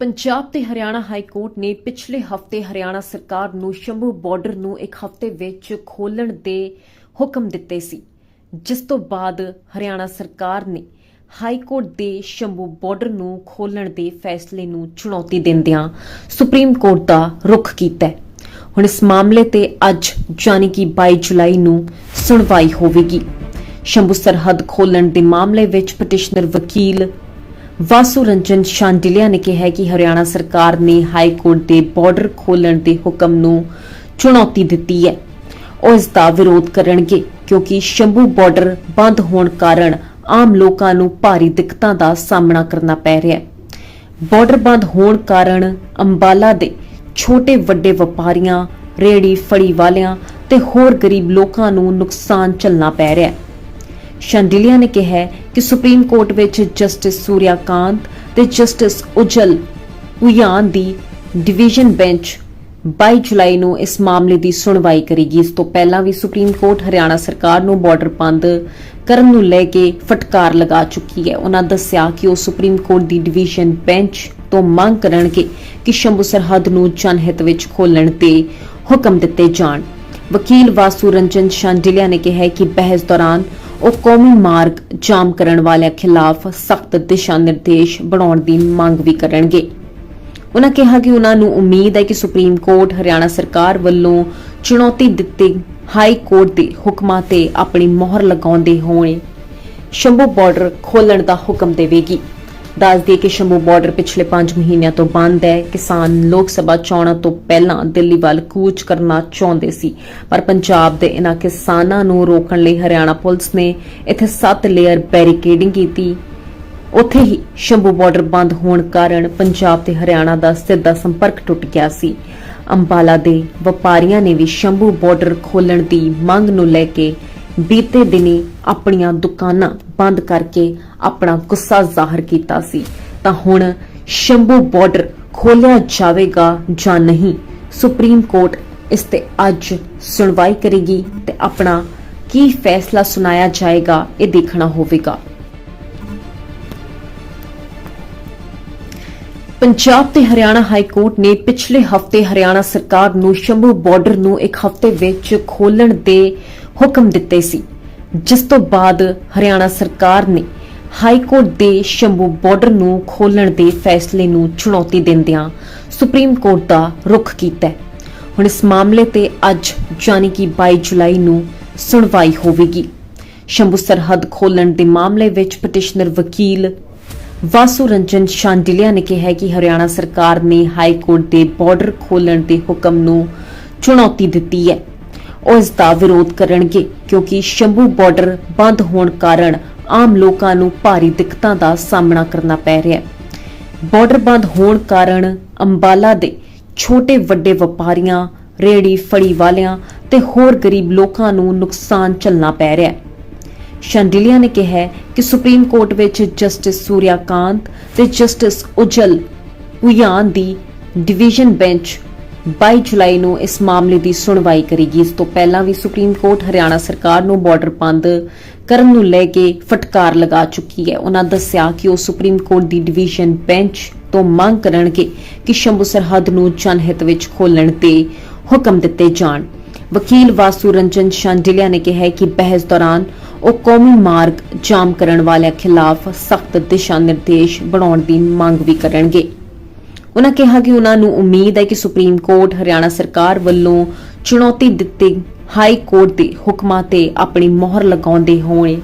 ਪੰਜਾਬ ਤੇ Haryana high court ਨੇ ਪਿਛਲੇ ਹਫ਼ਤੇ ਹਰਿਆਣਾ ਸਰਕਾਰ ਨੂੰ ਸ਼ੰਭੂ ਬਾਰਡਰ ਨੂੰ ਇੱਕ ਹਫ਼ਤੇ ਵਿੱਚ ਖੋਲਣ ਦੇ ਹੁਕਮ ਦਿੱਤੇ ਸੀ, ਜਿਸ ਤੋਂ ਬਾਅਦ ਹਰਿਆਣਾ ਸਰਕਾਰ ਨੇ ਹਾਈ ਕੋਰਟ ਦੇ ਸ਼ੰਭੂ ਬਾਰਡਰ ਨੂੰ ਖੋਲਣ ਦੇ ਫੈਸਲੇ ਨੂੰ ਚੁਣੌਤੀ ਦਿੰਦਿਆਂ ਸੁਪਰੀਮ ਕੋਰਟ ਦਾ ਰੁਖ ਕੀਤਾ ਹੈ। ਹੁਣ ਇਸ ਮਾਮਲੇ ਤੇ ਅੱਜ ਯਾਨੀ ਕਿ 22 ਜੁਲਾਈ ਨੂੰ ਸੁਣਵਾਈ ਹੋਵੇਗੀ। ਸ਼ੰਭੂ ਸਰਹੱਦ ਖੋਲਣ ਦੇ ਮਾਮਲੇ ਵਿੱਚ ਪਟੀਸ਼ਨਰ ਵਕੀਲ ਵਾਸੂ ਰੰਜਨ ਸ਼ਾਂਡਿਲਿਆ ਨੇ ਕਿਹਾ ਕਿ ਹਰਿਆਣਾ ਸਰਕਾਰ ਨੇ ਹਾਈ ਕੋਰਟ ਦੇ ਬਾਰਡਰ ਖੋਲਣ ਦੇ ਹੁਕਮ ਨੂੰ ਚੁਣੌਤੀ ਦਿੱਤੀ ਹੈ। ਉਹ ਇਸ ਦਾ ਵਿਰੋਧ ਕਰਨਗੇ ਕਿਉਂਕਿ ਸ਼ੰਭੂ ਬਾਰਡਰ ਬੰਦ ਹੋਣ ਕਾਰਨ ਆਮ ਲੋਕਾਂ ਨੂੰ ਭਾਰੀ ਦਿੱਕਤਾਂ ਦਾ ਸਾਹਮਣਾ ਕਰਨਾ ਪੈ ਰਿਹਾ ਹੈ। ਬਾਰਡਰ ਬੰਦ ਹੋਣ ਕਾਰਨ ਅੰਬਾਲਾ ਦੇ ਛੋਟੇ ਵੱਡੇ ਵਪਾਰੀਆਂ ਰੇੜੀ ਫੜੀ ਵਾਲਿਆਂ ਤੇ ਹੋਰ ਗਰੀਬ ਲੋਕਾਂ ਨੂੰ ਨੁਕਸਾਨ ਝੱਲਣਾ ਪੈ ਰਿਹਾ ਹੈ। ਸ਼ੰਡਿਲਿਆ ਨੇ ਕਿਹਾ ਕਿ ਸੁਪਰੀਮ ਕੋਰਟ ਵਿੱਚ ਜਸਟਿਸ ਸੂਰਿਆਕਾਂਤ ਤੇ ਜਸਟਿਸ ਉਜਲ ਉਯਾਨ ਦੀ ਡਿਵੀਜ਼ਨ ਬੈਂਚ 22 ਜੁਲਾਈ ਨੂੰ ਇਸ ਮਾਮਲੇ ਦੀ ਸੁਣਵਾਈ ਕਰੇਗੀ। ਇਸ ਤੋਂ ਪਹਿਲਾਂ ਵੀ ਸੁਪਰੀਮ ਕੋਰਟ ਹਰਿਆਣਾ ਸਰਕਾਰ ਨੂੰ ਬਾਰਡਰ ਬੰਦ ਕਰਨ ਨੂੰ ਲੈ ਕੇ ਫਟਕਾਰ ਲਗਾ ਚੁੱਕੀ ਹੈ। ਉਹਨਾਂ ਦੱਸਿਆ ਕਿ ਉਹ ਸੁਪਰੀਮ ਕੋਰਟ ਦੀ ਡਿਵੀਜ਼ਨ ਬੈਂਚ ਤੋਂ ਮੰਗ ਕਰਨਗੇ ਕਿ ਸ਼ੰਭੂ ਸਰਹੱਦ ਨੂੰ ਜਨਹਿਤ ਵਿੱਚ ਖੋਲਣ ਤੇ ਹੁਕਮ ਦਿੱਤੇ ਜਾਣ। ਵਕੀਲ ਵਾਸੂ ਰੰਜਨ ਸ਼ਾਂਡਿਲਿਆ ਨੇ ਕਿਹਾ ਕਿ ਬਹਿਸ ਦੌਰਾਨ ਉਹ ਕੌਮੀ ਮਾਰਗ ਜਾਮ ਕਰਨ ਵਾਲਿਆਂ ਖਿਲਾਫ ਸਖਤ ਦਿਸ਼ਾ ਨਿਰਦੇਸ਼ ਬਣਾਉਣ ਦੀ ਮੰਗ ਵੀ ਕਰਨਗੇ। ਉਹਨਾਂ ਕਿਹਾ ਕਿ ਉਨ੍ਹਾਂ ਨੂੰ ਉਮੀਦ ਹੈ ਕਿ ਸੁਪਰੀਮ ਕੋਰਟ ਹਰਿਆਣਾ ਸਰਕਾਰ ਵੱਲੋਂ ਚੁਣੌਤੀ ਦਿੱਤੇ ਹਾਈ ਕੋਰਟ ਦੇ ਹੁਕਮਾਂ ਤੇ ਆਪਣੀ ਮੋਹਰ ਲਗਾਉਂਦੇ ਹੋਏ ਸ਼ੰਭੂ ਬਾਰਡਰ ਖੋਲਣ ਦਾ ਹੁਕਮ ਦੇਵੇਗੀ। ਦੱਸ ਦਈਏ ਕਿ ਸ਼ੰਭੂ ਬਾਰਡਰ ਪਿਛਲੇ 5 ਮਹੀਨਿਆਂ ਤੋਂ ਬੰਦ ਹੈ। ਕਿਸਾਨ ਲੋਕ ਸਭਾ ਚੋਣਾਂ ਤੋਂ ਪਹਿਲਾਂ ਦਿੱਲੀ ਵੱਲ ਕੂਚ ਕਰਨਾ ਚਾਹੁੰਦੇ ਸੀ। ਪਰ ਪੰਜਾਬ ਦੇ ਇਹਨਾਂ ਕਿਸਾਨਾਂ ਨੂੰ ਰੋਕਣ ਲਈ ਹਰਿਆਣਾ ਪੁਲਿਸ ਨੇ ਇੱਥੇ 7 ਲੇਅਰ ਬੈਰੀਕੇਡਿੰਗ ਕੀਤੀ। ਉੱਥੇ ਹੀ ਸ਼ੰਭੂ ਬਾਰਡਰ ਬੰਦ ਹੋਣ ਕਾਰਨ ਪੰਜਾਬ ਤੇ ਹਰਿਆਣਾ ਦਾ ਸਿੱਧਾ ਸੰਪਰਕ ਟੁੱਟ ਗਿਆ ਸੀ। ਅੰਬਾਲਾ ਦੇ ਵਪਾਰੀਆਂ ਨੇ ਵੀ ਸ਼ੰਭੂ ਬਾਰਡਰ ਖੋਲਣ ਦੀ ਮੰਗ ਨੂੰ ਲੈ ਕੇ ਬੀਤੇ ਦਿਨੀ ਆਪਣੀਆਂ ਦੁਕਾਨਾਂ ਬੰਦ ਕਰਕੇ ਆਪਣਾ ਗੁੱਸਾ ਜ਼ਾਹਰ ਕੀਤਾ ਸੀ। ਤਾਂ ਹੁਣ ਸ਼ੰਭੂ ਬਾਰਡਰ ਖੋਲਿਆ ਜਾਵੇਗਾ ਜਾਂ ਨਹੀਂ, ਸੁਪਰੀਮ ਕੋਰਟ ਇਸ ਤੇ ਅੱਜ ਸੁਣਵਾਈ ਕਰੇਗੀ ਤੇ ਆਪਣਾ ਕੀ ਫੈਸਲਾ ਸੁਣਾਇਆ ਜਾਏਗਾ, ਇਹ ਦੇਖਣਾ ਹੋਵੇਗਾ। ਪੰਜਾਬ ਤੇ ਹਰਿਆਣਾ ਹਾਈ ਕੋਰਟ ਨੇ ਪਿਛਲੇ ਹਫ਼ਤੇ ਹਰਿਆਣਾ ਸਰਕਾਰ ਨੂੰ ਸ਼ੰਭੂ ਬਾਰਡਰ ਨੂੰ ਇੱਕ ਹਫ਼ਤੇ ਵਿੱਚ ਖੋਲਣ ਦੇ ਹੁਕਮ ਦਿੱਤੇ ਸੀ। ਜਿਸ ਤੋਂ ਬਾਅਦ ਹਰਿਆਣਾ ਸਰਕਾਰ ਨੇ ਹਾਈ ਕੋਰਟ ਦੇ ਸ਼ੰਭੂ ਬਾਰਡਰ ਨੂੰ ਖੋਲਣ ਦੇ ਫੈਸਲੇ ਨੂੰ ਚੁਣੌਤੀ ਦਿੰਦਿਆਂ ਸੁਪਰੀਮ ਕੋਰਟ ਦਾ ਰੁਖ ਕੀਤਾ ਹੈ। ਹੁਣ ਇਸ ਮਾਮਲੇ ਤੇ ਅੱਜ ਯਾਨੀ ਕਿ 22 ਜੁਲਾਈ ਨੂੰ ਸੁਣਵਾਈ ਹੋਵੇਗੀ। ਸ਼ੰਭੂ ਸਰਹੱਦ ਖੋਲਣ ਦੇ ਮਾਮਲੇ ਵਿੱਚ ਪਟੀਸ਼ਨਰ ਵਕੀਲ ਵਾਸੂ ਰੰਜਨ ਸ਼ਾਂਡਿਲਿਆ ਨੇ ਕਿਹਾ ਕਿ ਹਰਿਆਣਾ ਸਰਕਾਰ ਨੇ ਹਾਈ ਕੋਰਟ ਦੇ ਬਾਰਡਰ ਖੋਲਣ ਦੇ ਹੁਕਮ ਨੂੰ ਚੁਣੌਤੀ ਦਿੱਤੀ ਹੈ। ਉਹ ਇਸ ਦਾ ਵਿਰੋਧ ਕਰਨਗੇ, ਕਿਉਂਕਿ ਸ਼ੰਭੂ ਬਾਰਡਰ ਬੰਦ ਹੋਣ ਕਾਰਨ ਆਮ ਲੋਕਾਂ ਨੂੰ ਭਾਰੀ ਦਿੱਕਤਾਂ ਦਾ ਸਾਹਮਣਾ ਕਰਨਾ ਪੈ ਰਿਹਾ ਹੈ। ਬਾਰਡਰ ਬੰਦ ਹੋਣ ਕਾਰਨ ਅੰਬਾਲਾ ਦੇ ਛੋਟੇ ਵੱਡੇ ਵਪਾਰੀਆਂ ਰੇੜੀ ਫੜੀ ਵਾਲਿਆਂ ਤੇ ਹੋਰ ਗਰੀਬ ਲੋਕਾਂ ਨੂੰ ਨੁਕਸਾਨ ਝੱਲਣਾ ਪੈ ਰਿਹਾ ਹੈ। ਸ਼ੰਡਿਲਿਆ ਨੇ ਕਿਹਾ ਕਿ ਸੁਪਰੀਮ ਕੋਰਟ ਵਿੱਚ ਜਸਟਿਸ ਸੂਰਿਆਕਾਂਤ ਤੇ ਜਸਟਿਸ ਉਜਲ ਉਯਾਨ ਦੀ ਡਿਵੀਜ਼ਨ ਬੈਂਚ 22 ਜੁਲਾਈ ਨੂੰ ਇਸ ਮਾਮਲੇ ਦੀ ਸੁਣਵਾਈ ਕਰੇਗੀ। ਇਸ ਤੋਂ ਪਹਿਲਾਂ ਵੀ ਸੁਪਰੀਮ ਕੋਰਟ ਹਰਿਆਣਾ ਸਰਕਾਰ ਨੂੰ ਬਾਰਡਰ ਬੰਦ ਕਰਨ ਨੂੰ ਲੈ ਕੇ ਫਟਕਾਰ ਲਗਾ ਚੁੱਕੀ ਹੈ। ਉਹਨਾਂ ਦੱਸਿਆ ਕਿ ਉਹ ਸੁਪਰੀਮ ਕੋਰਟ ਦੀ ਡਿਵੀਜ਼ਨ ਬੈਂਚ ਤੋਂ ਮੰਗ ਕਰਨਗੇ ਕਿ ਸ਼ੰਭੂ ਸਰਹੱਦ ਨੂੰ ਜਨਹਿਤ ਵਿੱਚ ਖੋਲਣ ਤੇ ਹੁਕਮ ਦਿੱਤੇ ਜਾਣ। ਵਕੀਲ ਵਾਸੂ ਰੰਜਨ ਸ਼ਾਂਡਿਲਿਆ ਨੇ ਕਿਹਾ ਕਿ ਬਹਿਸ ਦੌਰਾਨ ਉਹ ਕੌਮੀ ਮਾਰਗ ਜਾਮ ਕਰਨ ਵਾਲਿਆਂ ਖਿਲਾਫ ਸਖਤ ਦਿਸ਼ਾ ਨਿਰਦੇਸ਼ ਬਣਾਉਣ ਦੀ ਮੰਗ ਵੀ ਕਰਨਗੇ। ਉਨ੍ਹਾਂ ਕਿਹਾ ਕਿ ਉਨ੍ਹਾਂ ਨੂੰ ਉਮੀਦ ਹੈ ਕਿ ਸੁਪਰੀਮ ਕੋਰਟ ਹਰਿਆਣਾ ਸਰਕਾਰ ਵੱਲੋਂ ਚੁਣੌਤੀ ਦਿੱਤੇ ਹਾਈ ਕੋਰਟ ਦੇ ਹੁਕਮਾਂ ਤੇ ਆਪਣੀ ਮੋਹਰ ਲਗਾਉਂਦੇ ਹੋਏ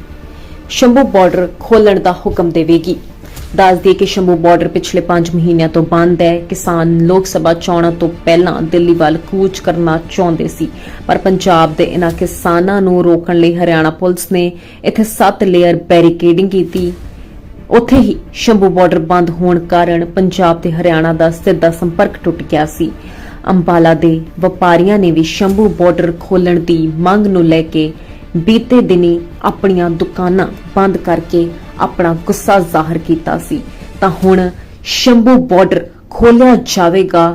ਸ਼ੰਭੂ ਬਾਰਡਰ ਖੋਲਣ ਦਾ ਹੁਕਮ ਦੇਵੇਗੀ। ਦੱਸ ਦਈਏ ਕਿ ਸ਼ੰਭੂ ਬਾਰਡਰ ਪਿਛਲੇ 5 ਮਹੀਨਿਆਂ ਤੋਂ ਬੰਦ ਹੈ। ਕਿਸਾਨ ਲੋਕ ਸਭਾ ਚੋਣਾਂ ਤੋਂ ਪਹਿਲਾਂ ਦਿੱਲੀ ਵੱਲ ਕੂਚ ਕਰਨਾ ਚਾਹੁੰਦੇ ਸੀ, ਪਰ ਪੰਜਾਬ ਦੇ ਇਨ੍ਹਾਂ ਕਿਸਾਨਾਂ ਨੂੰ ਰੋਕਣ ਲਈ ਹਰਿਆਣਾ ਪੁਲਿਸ ਨੇ ਇੱਥੇ 7 ਲੇਅਰ ਬੈਰੀਕੇਡਿੰਗ ਕੀਤੀ। ਉੱਥੇ ਹੀ ਸ਼ੰਭੂ ਬਾਰਡਰ ਬੰਦ ਹੋਣ ਕਾਰਨ ਪੰਜਾਬ ਤੇ ਹਰਿਆਣਾ ਦਾ ਸਿੱਧਾ ਸੰਪਰਕ ਟੁੱਟ ਗਿਆ ਸੀ। ਅੰਬਾਲਾ ਦੇ ਵਪਾਰੀਆਂ ਨੇ ਵੀ ਸ਼ੰਭੂ ਬਾਰਡਰ ਖੋਲਣ ਦੀ ਮੰਗ ਨੂੰ ਲੈ ਕੇ ਬੀਤੇ ਦਿਨੀ ਆਪਣੀਆਂ ਦੁਕਾਨਾਂ ਬੰਦ ਕਰਕੇ ਆਪਣਾ ਗੁੱਸਾ ਜ਼ਾਹਰ ਕੀਤਾ ਸੀ। ਤਾਂ ਹੁਣ ਸ਼ੰਭੂ ਬਾਰਡਰ ਖੋਲਿਆ ਜਾਵੇਗਾ